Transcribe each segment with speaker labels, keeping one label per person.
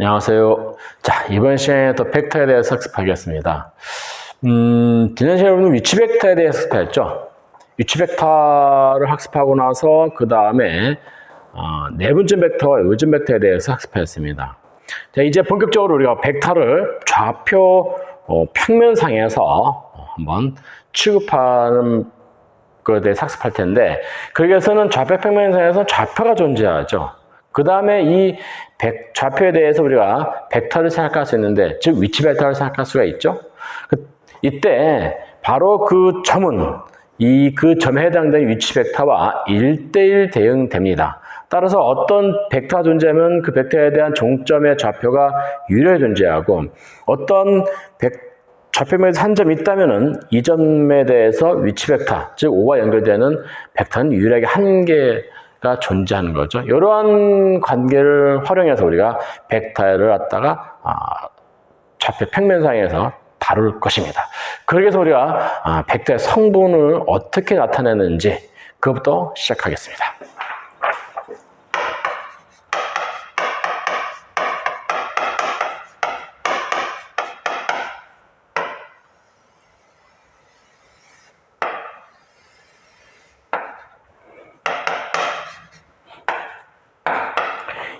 Speaker 1: 안녕하세요. 자, 이번 시간에 또 벡터에 대해서 학습하겠습니다. 음, 지난 시간에 우리는 위치 벡터에 대해서 학습했죠. 위치 벡터를 학습하고 나서 그 다음에 어, 내분점 벡터와 요점 벡터에 대해서 학습했습니다. 자, 이제 본격적으로 우리가 벡터를 좌표 어, 평면상에서 어, 한번 취급하는 것에 대해서 학습할 텐데 거기 위해서는 좌표 평면상에서 좌표가 존재하죠. 그 다음에 이 벡- 좌표에 대해서 우리가 벡터를 생각할 수 있는데, 즉 위치 벡터를 생각할 수가 있죠. 그- 이때 바로 그 점은 이 그 점에 해당되는 위치 벡터와 1대1 대응됩니다. 따라서 어떤 벡터가 존재하면 그 벡터에 대한 종점의 좌표가 유일하게 존재하고 어떤 벡, 좌표면에서 한 점이 있다면은 이 점에 대해서 위치 벡터, 즉 5와 연결되는 벡터는 유일하게 한 개 가 존재하는 거죠. 이러한 관계를 활용해서 우리가 벡터를 갖다가 아, 좌표 평면상에서 다룰 것입니다. 위해서 우리가 아, 벡터의 성분을 어떻게 나타내는지 그것부터 시작하겠습니다.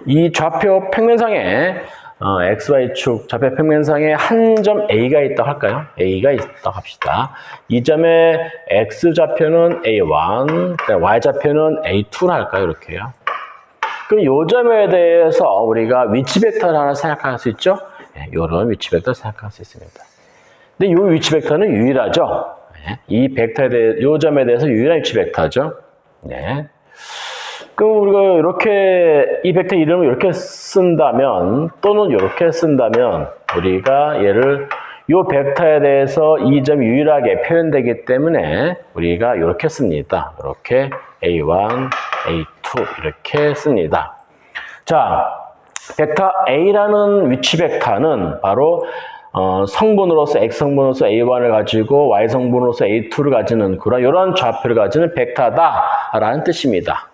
Speaker 1: 이 좌표 평면상에 어, XY축 좌표 평면상에 한 점 A가 있다고 할까요? A가 있다고 합시다. 이 점의 X좌표는 A1, 그다음에 Y좌표는 A2라 할까요? 이렇게요. 그럼 이 점에 대해서 우리가 위치 벡터를 하나 생각할 수 있죠? 이런 위치 벡터 생각할 수 있습니다. 근데 이 위치 벡터는 유일하죠? 네, 이 벡터에 대해, 이 점에 대해서 유일한 위치 벡터죠? 네. 그럼 우리가 이렇게 이 벡터 이름을 이렇게 쓴다면 또는 이렇게 쓴다면 우리가 얘를 이 벡터에 대해서 이 점이 유일하게 표현되기 때문에 우리가 이렇게 씁니다. 이렇게 A1, A2 이렇게 씁니다. 자, 벡터 A라는 위치 벡터는 바로 어, 성분으로서 X 성분으로서 A1을 가지고 Y 성분으로서 A2를 가지는 그런 이런 좌표를 가지는 벡터다라는 뜻입니다.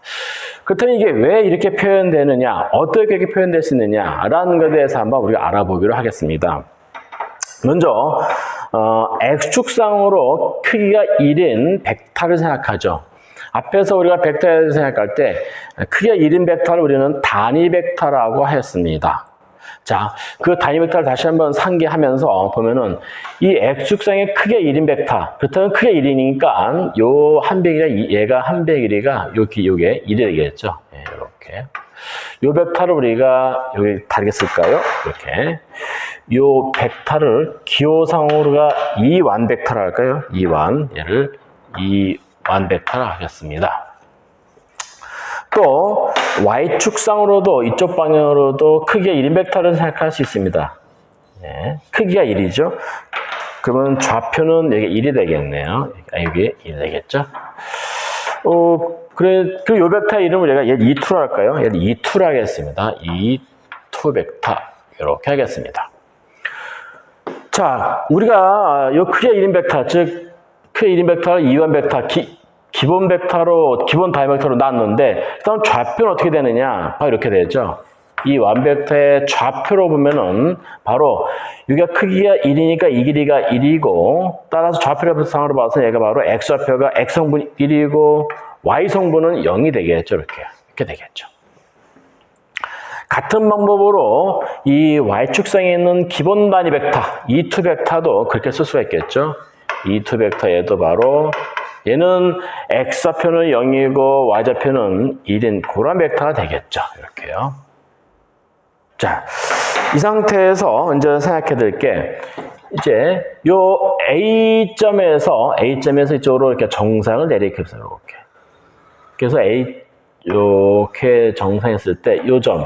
Speaker 1: 그렇다면 이게 왜 이렇게 표현되느냐, 어떻게 이렇게 표현될 수 있느냐라는 것에 대해서 한번 우리가 알아보기로 하겠습니다. 먼저 어, X축상으로 크기가 1인 벡터를 생각하죠. 앞에서 우리가 벡터를 생각할 때 크기가 1인 벡터를 우리는 단위 벡터라고 했습니다. 자, 그 단위 벡터를 다시 한번 상기하면서 보면은 이 X축상의 크기가 1인 벡터. 그렇다면 크기가 1이니까 요 한 백이라 얘가 한 백이리가 여기 요게 1이 되겠죠. 예, 이렇게. 요 벡터를 우리가 여기 다르게 쓸까요? 이렇게. 요 벡터를 기호상으로가 이완 벡터라 할까요? 이완. 얘를 이완 벡터라 하겠습니다. 또 y축상으로도 이쪽 방향으로도 크기가 1인 벡터를 생각할 수 있습니다. 네, 크기가 1이죠. 그러면 좌표는 여기 1이 되겠네요. 아, 여기 1이 되겠죠. 어, 그래, 그 요 벡터 이름을 얘가 얘 E2로 할까요? 얘를 E2로 하겠습니다. E2 벡터. 이렇게 하겠습니다. 자, 우리가 요 크기가 1인 벡터, 즉, 크기 1인 벡터를 2원 벡터, 기, 기본 벡터로, 기본 다이 벡터로 나눴는데, 그다음 좌표는 어떻게 되느냐? 바로 이렇게 되죠. 이 완벡터의 좌표로 보면은 바로 여기가 크기가 1이니까 이 길이가 1이고 따라서 좌표를 상으로 봐서 얘가 바로 x좌표가 x성분이 1이고 y성분은 0이 되겠죠. 이렇게. 이렇게 되겠죠. 같은 방법으로 이 y축상에 있는 기본 단위 벡터 E2 벡터도 그렇게 쓸 수가 있겠죠. E2 벡터 얘도 바로 얘는 x좌표는 0이고 y좌표는 1인 그런 벡터가 되겠죠. 이렇게요. 자, 이 상태에서 이제 생각해 드릴 게 이제 요 A점에서 A점에서 이쪽으로 이렇게 정상을 내리켜서 이렇게. 그래서 A 이렇게 정상했을 때 요 점.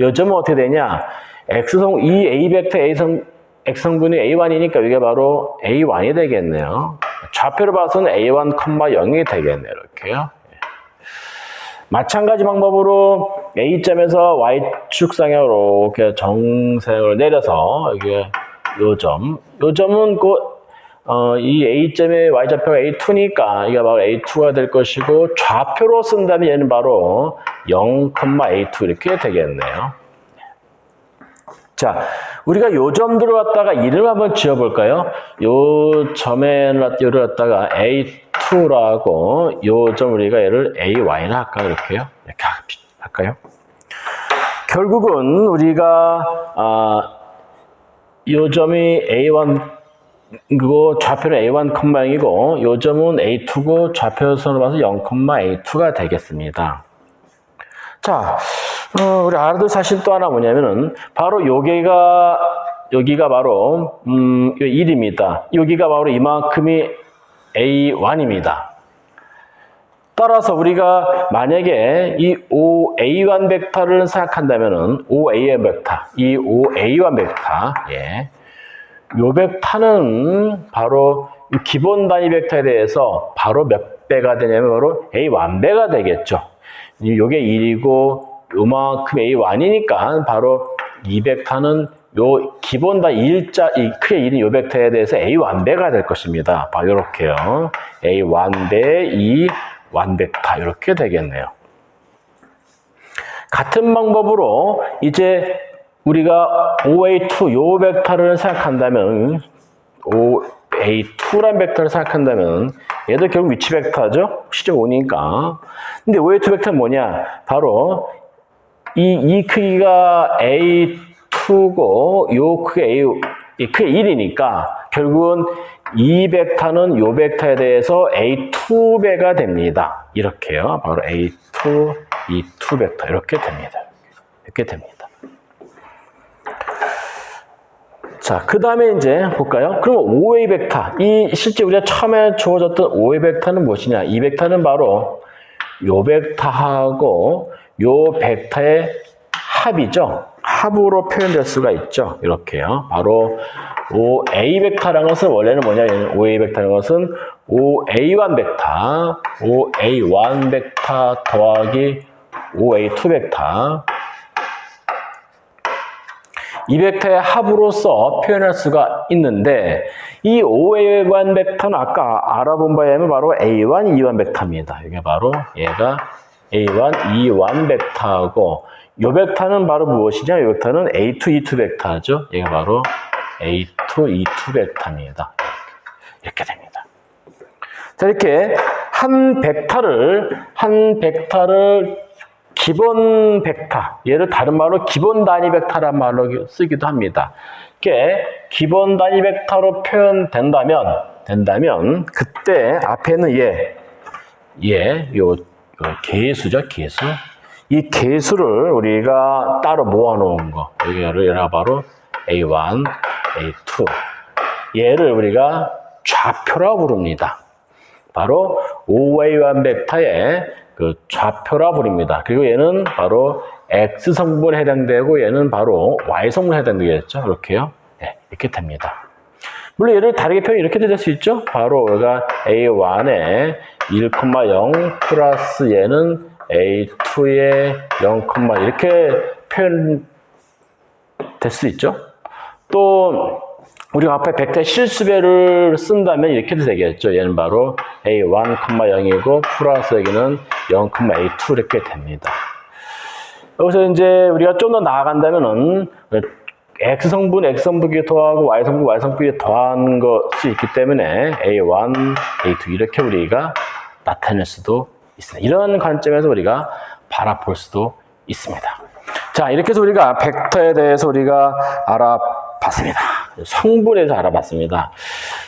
Speaker 1: 요 점은 어떻게 되냐? X성 이 A 벡터 A성 X성분이 A1이니까 이게 바로 A1이 되겠네요. 좌표를 봐서는 A1, 0이 되겠네요. 이렇게요. 마찬가지 방법으로 A점에서 Y축상에 이렇게 정상을 내려서 이게 요 점, 요 점은 그, 어, 이 A점의 Y좌표가 A2니까 이게 바로 A2가 될 것이고 좌표로 쓴다면 얘는 바로 0, A2 이렇게 되겠네요. 자, 우리가 요 점들을 갖다가 이름 한번 지어볼까요? 요 점에 요를 갖다가 A2라고 요점 우리가 얘를 AY나 할까요? 이렇게요? 이렇게 할까요? 결국은 우리가 아, 요 점이 A1 그거 좌표는 A1, 0이고 요 점은 A2고 좌표선으로 봐서 0, A2가 되겠습니다. 자, 어, 우리 알아둘 사실 또 하나 뭐냐면은 바로 여기가 여기가 바로 음, 1입니다. 여기가 바로 이만큼이 A1입니다. 따라서 우리가 만약에 이 OA1 벡터를 생각한다면은 OA1 벡터, 이 OA1 벡터, 예. 요 벡터는 바로 이 기본 단위 벡터에 대해서 바로 몇 배가 되냐면 바로 A1배가 되겠죠. 요게 1이고 요만큼 A1이니까 바로 이 벡터는 요 기본 다 일자 이 크게 1인 요 벡터에 대해서 A1배가 될 것입니다. 바로 이렇게요. A1배 2 1벡터 이렇게 되겠네요. 같은 방법으로 이제 우리가 OA2 요 벡터를 생각한다면 OA2란 벡터를 생각한다면 얘도 결국 위치 벡터죠. 시적 5니까. 근데 OA2 벡터는 뭐냐? 바로 이, 이 크기가 A2고 요 크기가 A, 이 크기가 1이니까 결국은 이 벡터는 요 벡터에 대해서 A2배가 됩니다. 이렇게요. 바로 A2, E2 벡터 이렇게 됩니다. 이렇게 됩니다. 자, 그 다음에 이제 볼까요? 그럼 OA 벡터. 이 실제 우리가 처음에 주어졌던 OA 벡터는 무엇이냐? 이 벡터는 바로 요 벡터하고 요 벡터의 합이죠. 합으로 표현될 수가 있죠. 이렇게요. 바로 OA 벡터라는 것은 원래는 뭐냐면 OA 벡터라는 것은 OA1 벡터, OA1 벡터 더하기 OA2 벡터 이 벡터의 합으로서 표현할 수가 있는데 이 OA1 벡터는 아까 알아본 바에 의하면 바로 A1, E1 벡터입니다. 이게 바로 얘가 A1, E1 벡터고 이 벡터는 바로 무엇이냐? 이 벡터는 A2, E2 벡터죠. 얘가 바로 A2, E2 벡터입니다. 이렇게 됩니다. 자, 이렇게 한 벡터를 한 벡터를 기본 벡터, 얘를 다른 말로 기본 단위 벡터란 말로 쓰기도 합니다. 이게 기본 단위 벡터로 표현된다면 된다면 그때 앞에는 얘, 얘, 요, 요 개수죠, 개수. 이 개수를 우리가 따로 모아놓은 거, 여기를 얘가 바로 A1, A2. 얘를 우리가 좌표라고 부릅니다. 바로 OA1 벡터의 그 좌표라 부릅니다. 그리고 얘는 바로 X 성분에 해당되고 얘는 바로 Y 성분에 해당되겠죠. 이렇게요. 네, 이렇게 됩니다. 물론 얘를 다르게 표현 이렇게 될수 있죠. 바로 우리가 A1에 1,0 플러스 얘는 A2에 0, 이렇게 표현 될 수 있죠. 또 우리가 앞에 벡터 실수배를 쓴다면 이렇게도 되겠죠. 얘는 바로 A1, 0이고 플러스 여기는 0, A2 이렇게 됩니다. 여기서 이제 우리가 좀 더 나아간다면은 X 성분, X 성분끼리 더하고 Y 성분, Y 성분끼리 더한 것이 있기 때문에 A1, A2 이렇게 우리가 나타낼 수도 있습니다. 이런 관점에서 우리가 바라볼 수도 있습니다. 자, 이렇게 해서 우리가 벡터에 대해서 우리가 알아봤습니다. 성분에서 알아봤습니다.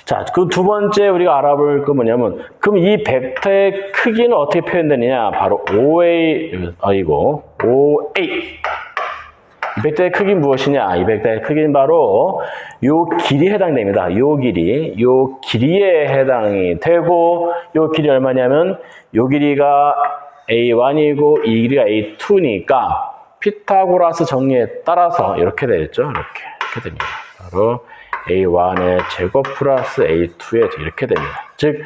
Speaker 1: 자, 그 두 번째 우리가 알아볼 거 뭐냐면, 그럼 이 벡터의 크기는 어떻게 표현되느냐? 바로 OA, 아이고, OA. 이 벡터의 크기는 무엇이냐? 이 벡터의 크기는 바로 요 길이 해당됩니다. 요 길이, 요 길이에 해당이 되고, 요 길이 얼마냐면, 요 길이가 A1이고, 이 길이가 A2니까, 피타고라스 정리에 따라서 이렇게 되겠죠. 이렇게, 이렇게 됩니다. 바로 A1의 제곱 플러스 A2의 이렇게 됩니다. 즉,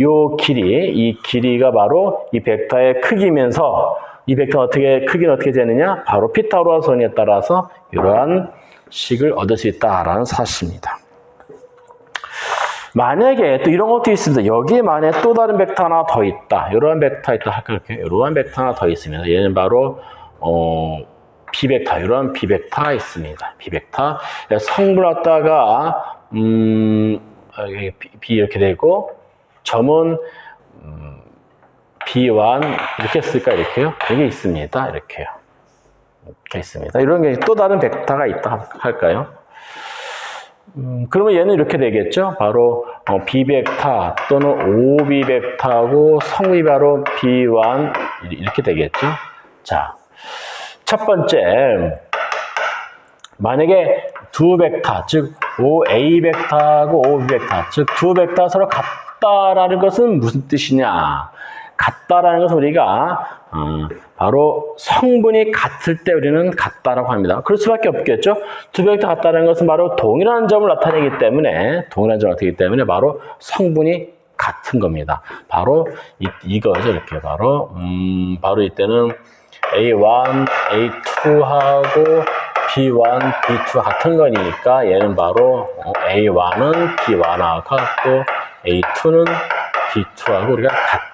Speaker 1: 요 길이, 이 길이가 바로 이 벡터의 크기면서 이 벡터 어떻게, 크기는 어떻게 되느냐? 바로 피타고라스 정리에 따라서 이러한 식을 얻을 수 있다라는 사실입니다. 만약에 또 이런 것도 있습니다. 여기에 만약에 또 다른 벡터 하나 더 있다. 이러한 벡터 있다 이렇게 이러한 벡터 하나 더 있습니다. 얘는 바로 어, 비벡터 이런 비벡터가 있습니다. 비벡터 성분 갖다가 음 아, 이렇게 되고 점은 음, B1 이렇게 쓸까 이렇게요? 여기 있습니다. 이렇게요. 이렇게 있습니다. 이런 게 또 다른 벡터가 있다 할까요? 음, 그러면 얘는 이렇게 되겠죠? 바로 어, 비벡터 또는 오비벡터하고 성이 바로 B1 이렇게 되겠죠? 자, 첫 번째 만약에 두 벡터, 즉 OA 벡터하고 OB 벡터, 즉 두 벡터 서로 같다라는 것은 무슨 뜻이냐? 같다라는 것은 우리가 어, 바로 성분이 같을 때 우리는 같다라고 합니다. 그럴 수밖에 없겠죠. 두 벡터 같다는 것은 바로 동일한 점을 나타내기 때문에 동일한 점을 나타내기 때문에 바로 성분이 같은 겁니다. 바로 이, 이거죠. 이렇게 바로 음, 바로 이때는 A1, A2 하고 B1, B2 같은 거니까 얘는 바로 어, A1은 B1하고 같고 A2는 B2하고 우리가 같다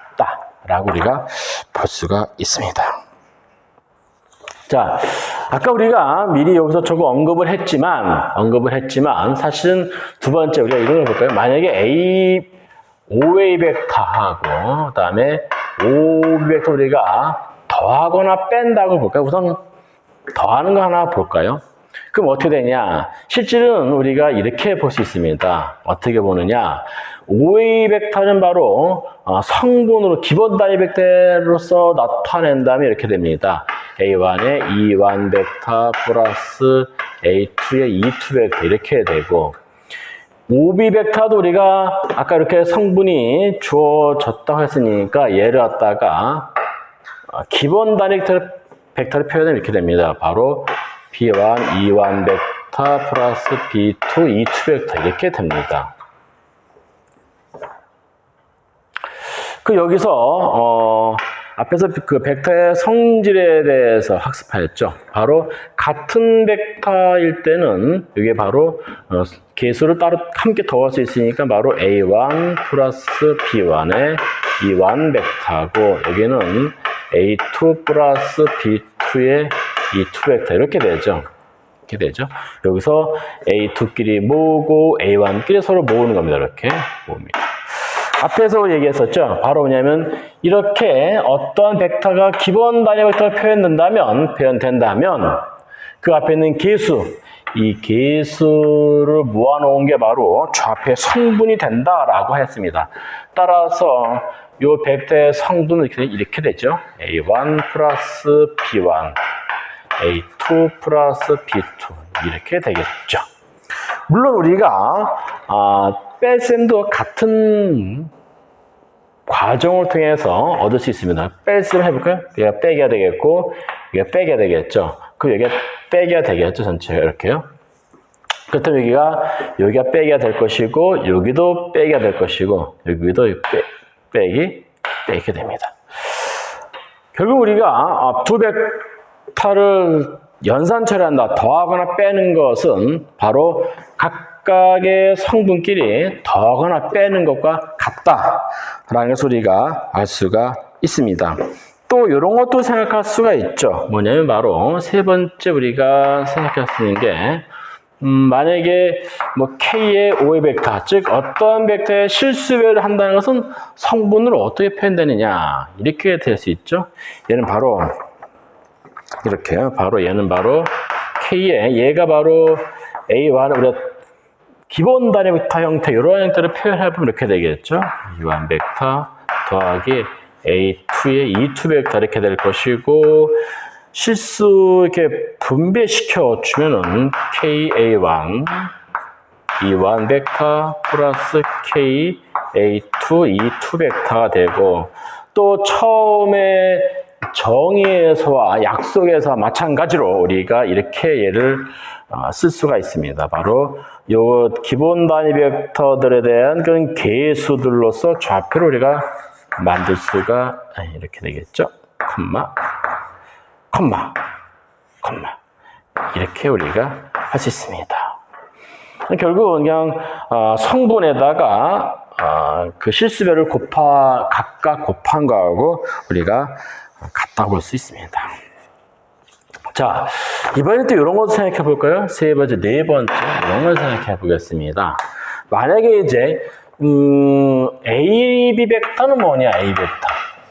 Speaker 1: 라고 우리가 볼 수가 있습니다. 자, 아까 우리가 미리 여기서 저거 언급을 했지만, 언급을 했지만, 사실은 두 번째 우리가 이걸 볼까요? 만약에 A, OA 벡터하고, 그 다음에 OB 벡터 우리가 더하거나 뺀다고 볼까요? 우선 더하는 거 하나 볼까요? 그럼 어떻게 되냐? 실질은 우리가 이렇게 볼 수 있습니다. 어떻게 보느냐? OA 벡터는 바로 어, 성분으로 기본 단위 벡터로서 나타낸다면 이렇게 됩니다. A1의 E1 벡터 플러스 A2의 E2 벡터 이렇게 되고 OB 벡터도 우리가 아까 이렇게 성분이 주어졌다고 했으니까 얘를 갖다가 어, 기본 벡터, 벡터를 표현하면 이렇게 됩니다. 바로 B1, E1 벡터 플러스 B2, E2 벡터 이렇게 됩니다. 그 여기서 어, 앞에서 그 벡터의 성질에 대해서 학습하였죠. 바로 같은 벡터일 때는 이게 바로 어, 개수를 따로 함께 더할 수 있으니까 바로 A1 플러스 B1의 E1 벡터고 여기는 A2 플러스 B2의 E2 벡터 이렇게 되죠. 이렇게 되죠. 여기서 A2끼리 모으고 A1끼리 서로 모으는 겁니다. 이렇게 모읍니다. 앞에서 얘기했었죠. 바로 뭐냐면 이렇게 어떠한 벡터가 기본 단위 벡터를 표현된다면 표현된다면 그 앞에 있는 개수 이 개수를 모아놓은 게 바로 좌표의 성분이 된다라고 했습니다. 따라서 이 벡터의 성분은 이렇게, 이렇게 되죠. A1 플러스 B1, A2 플러스 B2 이렇게 되겠죠. 물론 우리가 아, 뺄셈도 같은 과정을 통해서 얻을 수 있습니다. 뺄셈 해볼까요? 얘가 빼기가 되겠고 얘가 빼기가 되겠죠. 그럼 여기가 빼기가 되겠죠. 전체가 이렇게요. 그렇다면 여기가 여기가 빼기가 될 것이고 여기도 빼기가 될 것이고 여기도 빼, 빼기 빼게 됩니다. 결국 우리가 아, 두배 8을 연산 처리한다, 더하거나 빼는 것은 바로 각각의 성분끼리 더하거나 빼는 것과 같다라는 소리가 알 수가 있습니다. 또 이런 것도 생각할 수가 있죠. 뭐냐면 바로 세 번째 우리가 생각할 수 있는 게 음, 만약에 뭐 K의 오의 벡터, 즉 어떠한 벡터의 실수배를 한다는 것은 성분을 어떻게 표현되느냐 이렇게 될 수 있죠. 얘는 바로 이렇게요. 바로 얘는 바로 K의 얘가 바로 A1 우리가 기본 단위 벡터 형태 이런 형태를 표현해 보면 이렇게 되겠죠. E1 벡터 더하기 A2의 E2 벡터 이렇게 될 것이고 실수 이렇게 분배시켜 주면은 KA1 E1 벡터 플러스 KA2 E2 벡터가 되고 또 처음에 정의에서와 약속에서 마찬가지로 우리가 이렇게 얘를 어, 쓸 수가 있습니다. 바로 요 기본 단위 벡터들에 대한 그런 개수들로서 좌표를 우리가 만들 수가 이렇게 되겠죠. 콤마, 콤마, 콤마. 이렇게 우리가 할 수 있습니다. 결국은 그냥 어, 성분에다가 어, 그 실수배를 곱하 각각 곱한 거하고 우리가 같다고 볼수 있습니다. 자, 이번엔 또 이런 것도 생각해 볼까요? 세 번째, 네 번째, 이런 걸 생각해 보겠습니다. 만약에 이제, 음, AB 벡터는 뭐냐, A 벡터.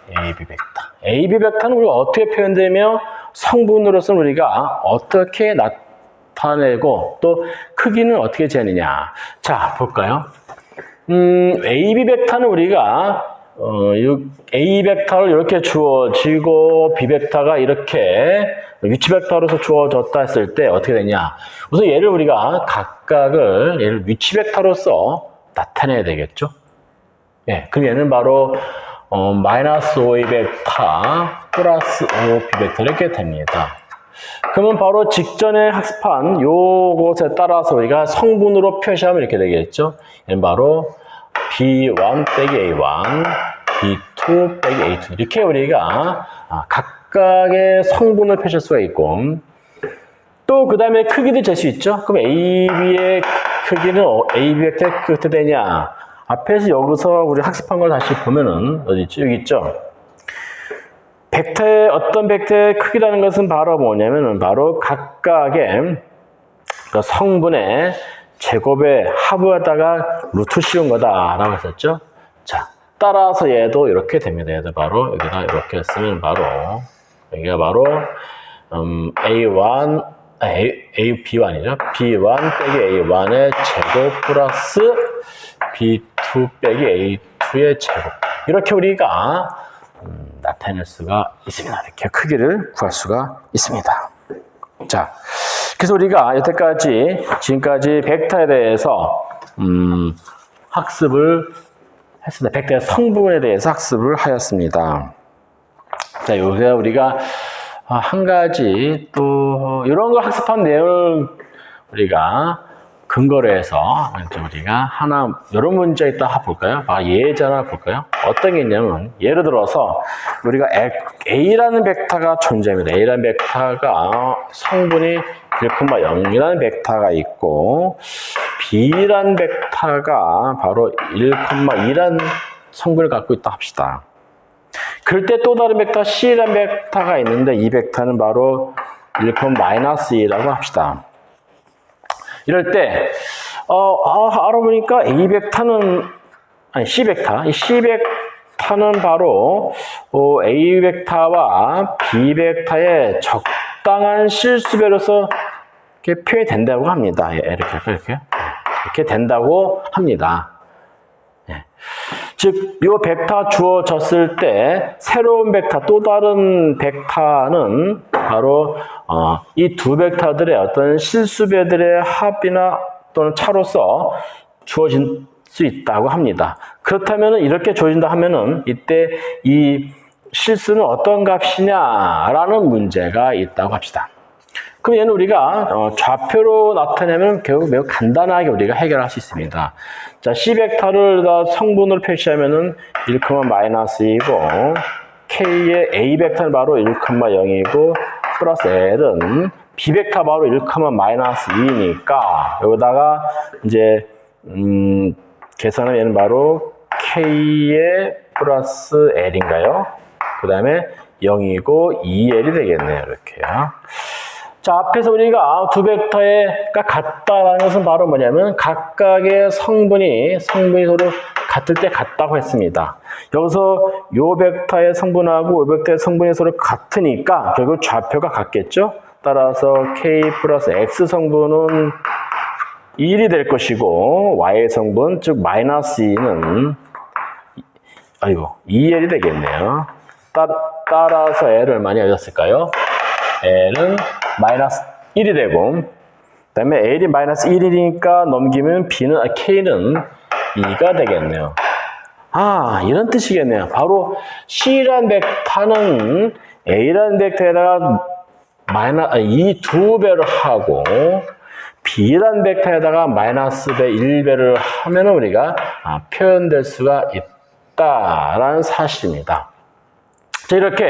Speaker 1: AB 벡터. AB 벡터는 우리가 어떻게 표현되며 성분으로서는 우리가 어떻게 나타내고 또 크기는 어떻게 재느냐. 자, 볼까요? 음, AB 벡터는 우리가 어, 이 A 벡터를 이렇게 주어지고 B 벡터가 이렇게 위치 벡터로서 주어졌다 했을 때 어떻게 되냐? 우선 얘를 우리가 각각을 얘를 위치 벡터로서 나타내야 되겠죠? 예, 그럼 얘는 바로 어, 마이너스 5A 벡터 플러스 5B 벡터 이렇게 됩니다. 그러면 바로 직전에 학습한 요것에 따라서 우리가 성분으로 표시하면 이렇게 되겠죠? 얘는 바로 B1 빼기 A1, B2 빼기 A2 이렇게 우리가 아, 각각의 성분을 표시할 수가 있고 또 그 다음에 크기도 잴 수 있죠? 그럼 AB의 크기는 어- AB 벡터의 크기가 어떻게 되냐? 앞에서 여기서 우리 학습한 걸 다시 보면은 어디 있죠? 여기 있죠? 벡터의 어떤 벡터의 크기라는 것은 바로 뭐냐면은 바로 각각의 그 성분의 제곱의 합을 루트 씌운 거다라고 했었죠. 자, 따라서 얘도 이렇게 됩니다. 얘도 바로 여기다 이렇게 쓰면 바로 여기가 바로 음, A1 아, A, A B1이죠. B1 빼기 A1의 제곱 플러스 B2 빼기 A2의 제곱 이렇게 우리가 음, 나타낼 수가 있습니다. 이렇게 크기를 구할 수가 있습니다. 자, 그래서 우리가 여태까지 지금까지 벡터에 대해서 음, 학습을 했습니다. 벡터의 성분에 대해서 학습을 하였습니다. 자, 요새 우리가 아, 한 가지 또 이런 걸 학습한 내용을 우리가 근거로 해서 좀 우리가 하나 이런 문제 있다 볼까요? 아, 예제 하나 볼까요? 어떤 게 있냐면 예를 들어서 우리가 A라는 벡터가 존재합니다. A라는 벡터가 성분이 1,0이라는 벡터가 있고 B라는 벡터가 바로 1,2라는 성분을 갖고 있다 합시다. 그럴 때 또 다른 벡터 C라는 벡터가 있는데 이 벡터는 바로 1,-2라고 합시다. 이럴 때, 어, 아, 알아보니까 A 벡터는, 아니, C 벡터, 이 C 벡터는 바로, 어, A 벡터와 B 벡터의 적당한 실수배로서 이렇게 표현이 된다고 합니다. 예, 이렇게? 이렇게. 이렇게 된다고 합니다. 예. 즉, 이 벡터 주어졌을 때 새로운 벡터, 또 다른 벡터는 바로 어, 이 두 벡터들의 어떤 실수배들의 합이나 또는 차로서 주어질 수 있다고 합니다. 그렇다면 이렇게 주어진다 하면은 이때 이 실수는 어떤 값이냐라는 문제가 있다고 합시다. 그럼 얘는 우리가 어, 좌표로 나타내면 결국 매우 간단하게 우리가 해결할 수 있습니다. 자, C 벡터를 다 성분으로 표시하면은 1,-2이고 K의 A 벡터는 바로 1,0이고 플러스 L은 B 벡터 바로 1,-2니까 여기다가 이제 음, 계산하면 얘는 바로 K의 플러스 L인가요? 그 다음에 0이고 2L이 되겠네요. 이렇게요. 자, 앞에서 우리가 두 벡터가 같다라는 것은 바로 뭐냐면 각각의 성분이 성분이 서로 같을 때 같다고 했습니다. 여기서 요 벡터의 성분하고 요 벡터의 성분이 서로 같으니까 결국 좌표가 같겠죠? 따라서 k 플러스 x 성분은 1이 될 것이고 y 성분 즉 마이너스 2는 아이고 2l이 되겠네요. 따, 따라서 l을 많이 알렸을까요? l은 마이너스 1이 되고 그 다음에 l이 마이너스 1이니까 넘기면 b는 아, k는 2가 되겠네요. 아 이런 뜻이겠네요. 바로 C란 벡터는 A란 벡터에다가 마이너 이두 배를 하고 B란 벡터에다가 마이너스 배 1배를 하면 우리가 아, 표현될 수가 있다라는 사실입니다. 자, 이렇게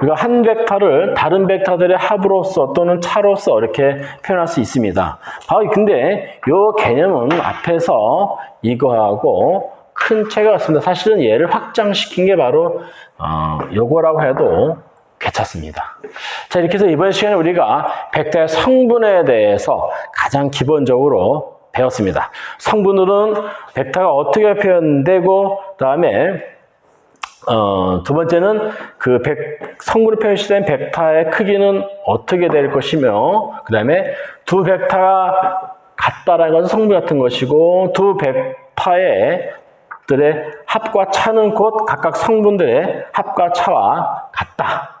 Speaker 1: 우리가 한 벡터를 다른 벡터들의 합으로서 또는 차로서 이렇게 표현할 수 있습니다. 아, 근데 이 개념은 앞에서 이거하고 큰 차이가 없습니다. 사실은 얘를 확장시킨 게 바로 어, 요거라고 해도 괜찮습니다. 자, 이렇게 해서 이번 시간에 우리가 벡터의 성분에 대해서 가장 기본적으로 배웠습니다. 성분으로는 벡터가 어떻게 표현되고, 그 다음에 어, 두 번째는 그 벡, 성분이 표시된 벡터의 크기는 어떻게 될 것이며, 그 다음에 두 벡터가 같다라는 것은 성분 같은 것이고, 두 벡터의 들의 합과 차는 곧 각각 성분들의 합과 차와 같다.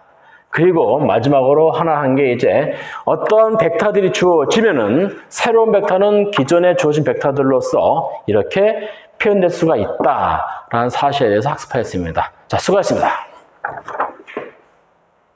Speaker 1: 그리고 마지막으로 하나 한 게 이제 어떤 벡터들이 주어지면은 새로운 벡터는 기존에 주어진 벡터들로서 이렇게 표현될 수가 있다라는 사실에 대해서 학습하였습니다. 자, 수고하셨습니다.